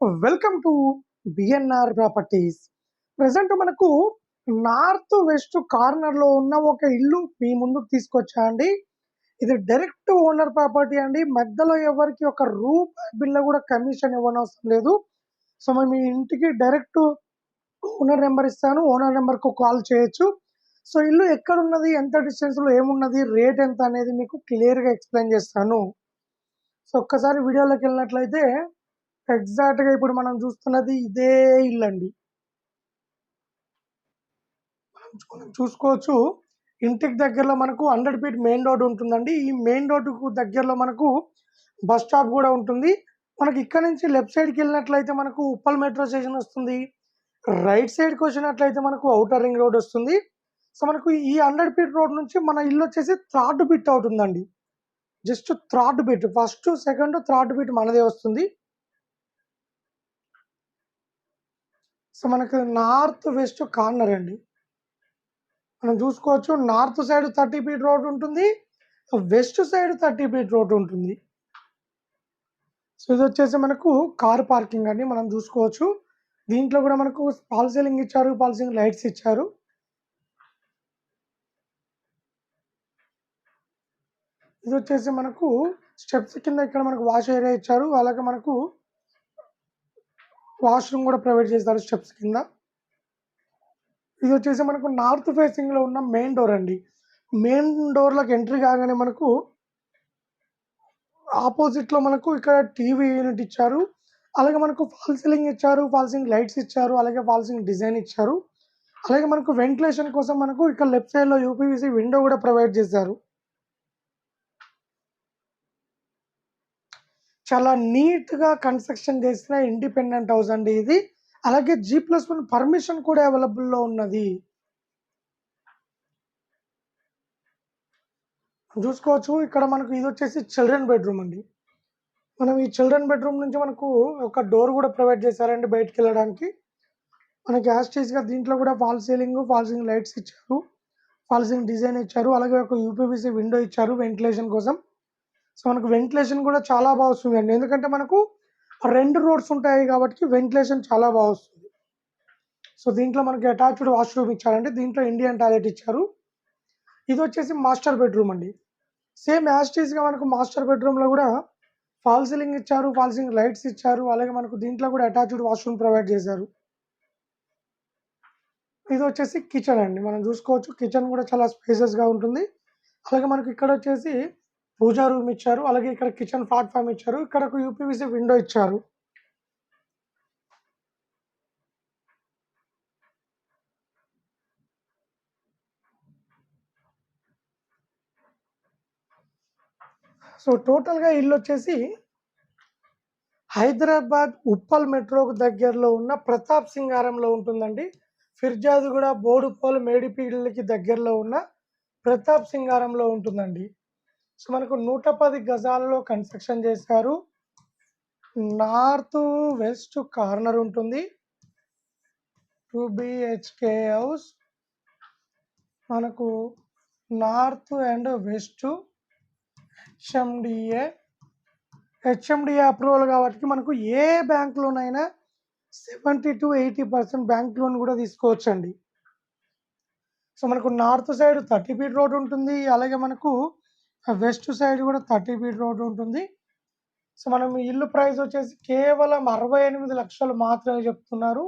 Welcome to BNR properties present మనకు north west కార్నర్లో ఉన్న ఒక ఇల్లు మీ ముందుకు తీసుకొచ్చా అండి? ఇది డైరెక్ట్ ఓనర్ ప్రాపర్టీ అండి. మధ్యలో ఎవరికి ఒక రూపాయి బిల్ల కూడా కమిషన్ ఇవ్వనవసరం లేదు. సో మేము మీ ఇంటికి డైరెక్ట్ ఓనర్ నెంబర్ ఇస్తాను. ఓనర్ నెంబర్కు కాల్ చేయొచ్చు. సో ఇల్లు ఎక్కడ ఉన్నది ఎంత డిస్టెన్స్లో ఏమున్నది రేట్ ఎంత అనేది మీకు క్లియర్గా ఎక్స్ప్లెయిన్ చేస్తాను. సో ఒక్కసారి వీడియోలోకి వెళ్ళినట్లయితే ఎగ్జాక్ట్గా ఇప్పుడు మనం చూస్తున్నది ఇదే ఇల్లు అండి మనం చూసుకోవచ్చు. ఇంటికి దగ్గరలో మనకు హండ్రెడ్ ఫీట్ మెయిన్ రోడ్ ఉంటుందండి. ఈ మెయిన్ రోడ్డుకు దగ్గరలో మనకు బస్ స్టాప్ కూడా ఉంటుంది. మనకి ఇక్కడ నుంచి లెఫ్ట్ సైడ్కి వెళ్ళినట్లయితే మనకు ఉప్పల్ మెట్రో స్టేషన్ వస్తుంది. రైట్ సైడ్కి వచ్చినట్లయితే మనకు అవుటర్ రింగ్ రోడ్ వస్తుంది. సో మనకు ఈ హండ్రెడ్ ఫీట్ రోడ్ నుంచి మన ఇల్లు వచ్చేసి థర్డ్ బిట్ అవుతుందండి. Just third bit first second third bit మనదే వస్తుంది. సో మనకు నార్త్ వెస్ట్ కార్నర్ అండి. మనం చూసుకోవచ్చు north side thirty feet road ఉంటుంది west side thirty feet road ఉంటుంది. సో ఇది వచ్చేసి మనకు కార్ పార్కింగ్ అండి మనం చూసుకోవచ్చు. దీంట్లో కూడా మనకు పాల్ సీలింగ్ ఇచ్చారు పాల్ సీలింగ్ లైట్స్ ఇచ్చారు. ఇది వచ్చేసి మనకు స్టెప్స్ కింద ఇక్కడ మనకు వాష్ ఏరియా ఇచ్చారు అలాగే మనకు వాష్రూమ్ కూడా ప్రొవైడ్ చేస్తారు స్టెప్స్ కింద. ఇది వచ్చేసి మనకు నార్త్ ఫేసింగ్లో ఉన్న మెయిన్ డోర్ అండి. మెయిన్ డోర్లకు ఎంట్రీ కాగానే మనకు ఆపోజిట్లో మనకు ఇక్కడ టీవీ యూనిట్ ఇచ్చారు. అలాగే మనకు ఫాల్ సీలింగ్ ఇచ్చారు ఫాల్ సీలింగ్ లైట్స్ ఇచ్చారు అలాగే ఫాల్ సీలింగ్ డిజైన్ ఇచ్చారు. అలాగే మనకు వెంటిలేషన్ కోసం మనకు ఇక్కడ లెఫ్ట్ సైడ్లో యూపీవీసీ విండో కూడా ప్రొవైడ్ చేశారు. చాలా నీట్గా కన్స్ట్రక్షన్ చేసిన ఇండిపెండెంట్ హౌస్ అండి ఇది. అలాగే జీ ప్లస్ వన్ పర్మిషన్ కూడా అవైలబుల్లో ఉన్నది. చూసుకోవచ్చు. ఇక్కడ మనకు ఇది వచ్చేసి చిల్డ్రన్ బెడ్రూమ్ అండి. మనం ఈ చిల్డ్రన్ బెడ్రూమ్ నుంచి మనకు ఒక డోర్ కూడా ప్రొవైడ్ చేశారండి బయటికి వెళ్ళడానికి మనకి యాస్టీస్గా దీంట్లో కూడా fall ceiling fall ceiling lights ఇచ్చారు. ఫాల్ సీలింగ్ డిజైన్ ఇచ్చారు. అలాగే ఒక యూపీవీసీ విండో ఇచ్చారు వెంటిలేషన్ కోసం. సో మనకు వెంటిలేషన్ కూడా చాలా బాగా వస్తుంది అండి ఎందుకంటే మనకు రెండు రోడ్స్ ఉంటాయి కాబట్టి వెంటిలేషన్ చాలా బాగా వస్తుంది. సో దీంట్లో మనకి అటాచ్డ్ వాష్రూమ్ ఇచ్చారంటే దీంట్లో ఇండియన్ టాయిలెట్ ఇచ్చారు. ఇది వచ్చేసి మాస్టర్ బెడ్రూమ్ అండి. సేమ్ యాస్టీస్గా మనకు మాస్టర్ బెడ్రూమ్లో కూడా ఫాల్ సీలింగ్ ఇచ్చారు ఫాల్ సీలింగ్ లైట్స్ ఇచ్చారు. అలాగే మనకు దీంట్లో కూడా అటాచ్డ్ వాష్రూమ్ ప్రొవైడ్ చేశారు. ఇది వచ్చేసి కిచెన్ అండి. మనం చూసుకోవచ్చు. కిచెన్ కూడా చాలా స్పేసెస్గా ఉంటుంది. అలాగే మనకి ఇక్కడ వచ్చేసి పూజా రూమ్ ఇచ్చారు అలాగే ఇక్కడ కిచెన్ ప్లాట్ఫామ్ ఇచ్చారు ఇక్కడ ఒక యూపీవీసీ విండో ఇచ్చారు. సో టోటల్గా ఇల్లు వచ్చేసి హైదరాబాద్ ఉప్పల్ మెట్రోకు దగ్గరలో ఉన్న ప్రతాప్ సింగారంలో ఉంటుందండి. ఫిర్జాద్ కూడా బోడుపోల్ మేడిపీళ్ళకి దగ్గరలో ఉన్న ప్రతాప్ సింగారంలో ఉంటుందండి. సో మనకు నూట పది గజాలలో కన్స్ట్రక్షన్ చేశారు. నార్త్ వెస్ట్ కార్నర్ ఉంటుంది. Two BHK house. మనకు north and west HMDA. HMDA approval కాబట్టి మనకు ఏ బ్యాంక్ లోనైనా seventy to eighty percent bank loan కూడా తీసుకోవచ్చండి. సో మనకు north side thirty feet road ఉంటుంది. అలాగే మనకు వెస్ట్ సైడ్ కూడా థర్టీ ఫీట్ రోడ్ ఉంటుంది. సో మనం ఇల్లు ప్రైస్ వచ్చేసి కేవలం అరవై ఎనిమిది లక్షలు మాత్రమే చెప్తున్నారు.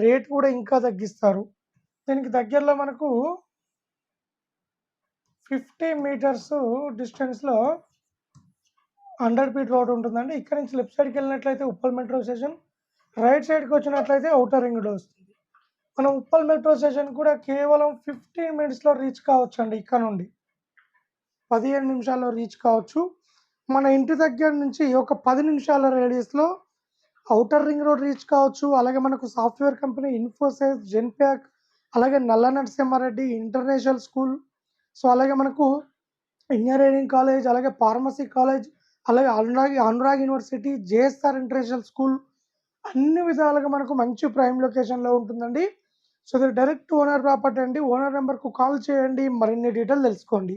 రేట్ కూడా ఇంకా తగ్గిస్తారు. దీనికి దగ్గరలో మనకు ఫిఫ్టీ మీటర్స్ డిస్టెన్స్లో హండ్రెడ్ ఫీట్ రోడ్ ఉంటుందండి. ఇక్కడ నుంచి లెఫ్ట్ సైడ్కి వెళ్ళినట్లయితే ఉప్పల్ మెట్రో స్టేషన్ రైట్ సైడ్కి వచ్చినట్లయితే ఔటర్ రింగ్ రోడ్ వస్తుంది మనం ఉప్పల్ మెట్రో స్టేషన్ కూడా కేవలం ఫిఫ్టీన్ మినిట్స్లో రీచ్ కావచ్చు అండి ఇక్కడ నుండి. పదిహేను నిమిషాల్లో రీచ్ కావచ్చు. మన ఇంటి దగ్గర నుంచి ఒక పది నిమిషాల రేడియస్లో అవుటర్ రింగ్ రోడ్ రీచ్ కావచ్చు. అలాగే మనకు సాఫ్ట్వేర్ కంపెనీ ఇన్ఫోసిస్ జెన్ప్యాక్ అలాగే నల్ల నరసింహారెడ్డి ఇంటర్నేషనల్ స్కూల్ సో అలాగే మనకు ఇంజనీరింగ్ కాలేజ్ అలాగే ఫార్మసీ కాలేజ్ అలాగే Anurag Anurag university JSR international school అన్ని విధాలుగా మనకు మంచి ప్రైమ్ లొకేషన్లో ఉంటుందండి. సో ఇది డైరెక్ట్ ఓనర్ ప్రాపర్టీ అండి. ఓనర్ నెంబర్కు కాల్ చేయండి. మరిన్ని డీటెయిల్ తెలుసుకోండి.